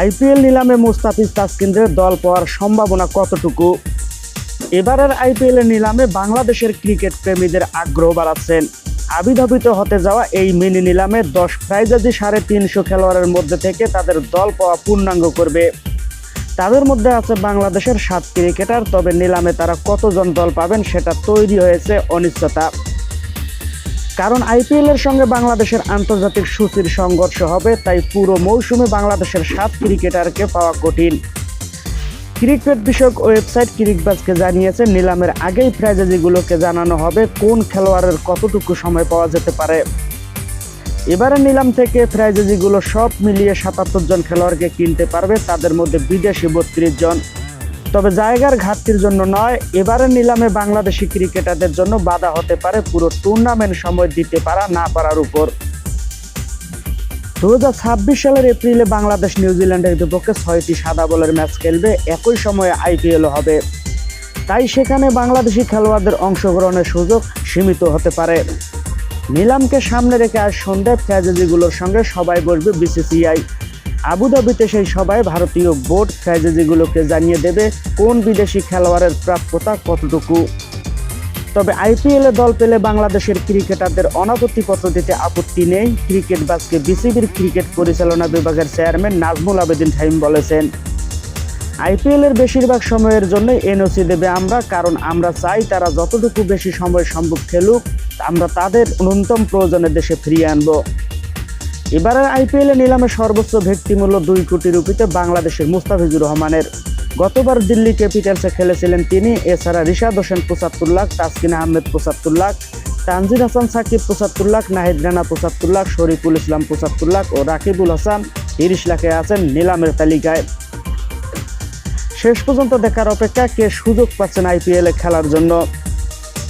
IPL নিলামে মুস্তাফিজ তাসকিনদের দল পাওয়ার সম্ভাবনা কতটুকু? এবারের আইপিএল নিলামে বাংলাদেশের ক্রিকেট প্রেমীদের আগ্রহ বাড়াচ্ছেন। আবিধাবিত হতে যাওয়া এই মিনি নিলামে দশ প্রাইজাজি সাড়ে তিনশো খেলোয়াড়ের মধ্যে থেকে তাদের দল পাওয়া পূর্ণাঙ্গ করবে। তাদের মধ্যে আছে বাংলাদেশের সাত ক্রিকেটার, তবে নিলামে তারা কতজন দল পাবেন সেটা তৈরি হয়েছে অনিশ্চয়তা। কারণ আইপিএল এর সঙ্গে বাংলাদেশের আন্তর্জাতিক সূচির সংঘর্ষ হবে, তাই পুরো মৌসুমে বাংলাদেশের সাত ক্রিকেটারকে পাওয়া কঠিন। ক্রিকেট বিষয়ক ওয়েবসাইট ক্রিকবাজকে জানিয়েছে, নিলামের আগেই ফ্র্যাঞ্চাইজিগুলোকে জানানো হবে কোন খেলোয়াড়ের কতটুকু সময় পাওয়া যেতে পারে। এবারে নিলাম থেকে ফ্র্যাঞ্চাইজিগুলো সব মিলিয়ে সাতাত্তর জন খেলোয়াড়কে কিনতে পারবে, তাদের মধ্যে বিদেশি বত্রিশ জন। তবে জায়গার ঘাটতির জন্য নয়, এবারের নিলামে বাংলাদেশি ক্রিকেটারদের জন্য বাধা হতে পারে পুরো টুর্নামেন্ট সময় দিতে পারা না পারার উপর। দু সালের এপ্রিলে বাংলাদেশ নিউজিল্যান্ডের বিপক্ষে ছয়টি সাদা বলের ম্যাচ খেলবে, একই সময়ে আইপিএলও হবে। তাই সেখানে বাংলাদেশি খেলোয়াড়দের অংশগ্রহণের সুযোগ সীমিত হতে পারে। নিলামকে সামনে রেখে আজ সন্ধ্যায় ফ্র্যাঞ্চাইজিগুলোর সঙ্গে সবাই বসবে বিসিসিআই। আবুধাবিতে সেই সবাই ভারতীয় বোর্ড ফ্র্যাঞ্চাইজিগুলোকে জানিয়ে দেবে কোন বিদেশি খেলোয়াড়ের প্রাপ্যতা কতটুকু। তবে আইপিএলে দল পেলে বাংলাদেশের ক্রিকেটারদের অনাপত্তিপত্র দিতে আপত্তি নেই। ক্রিকেট বাসকে বিসিবির ক্রিকেট পরিচালনা বিভাগের চেয়ারম্যান নাজমুল আবেদিন টাইম বলেছেন, আইপিএলের বেশিরভাগ সময়ের জন্য এনওসি দেবে আমরা, কারণ আমরা চাই তারা যতটুকু বেশি সময় সম্ভব খেলুক, আমরা তাদের ন্যূনতম প্রয়োজনে দেশে ফিরিয়ে আনব। এবারের আইপিএল এ নিলামে সর্বোচ্চ মূল্য দুই কোটি রুপিতে বাংলাদেশের মুস্তাফিজুর রহমানের। গতবার দিল্লি ক্যাপিটালসে খেলেছিলেন তিনি, এছাড়া রিশাদ হোসেন পঁচাত্তর তাসকিন আহমেদ পঁচাত্তর তানজির হাসান, সাকিব পঁচাত্তর নাহিদ রানা পঁচাত্তর লাখ, শরীফুল ইসলাম পঁচাত্তর ও রাকিবুল হাসান তিরিশ লাখে আছেন নিলামের তালিকায়। শেষ পর্যন্ত দেখার অপেক্ষা কে সুযোগ পাচ্ছেন আইপিএলে খেলার জন্য?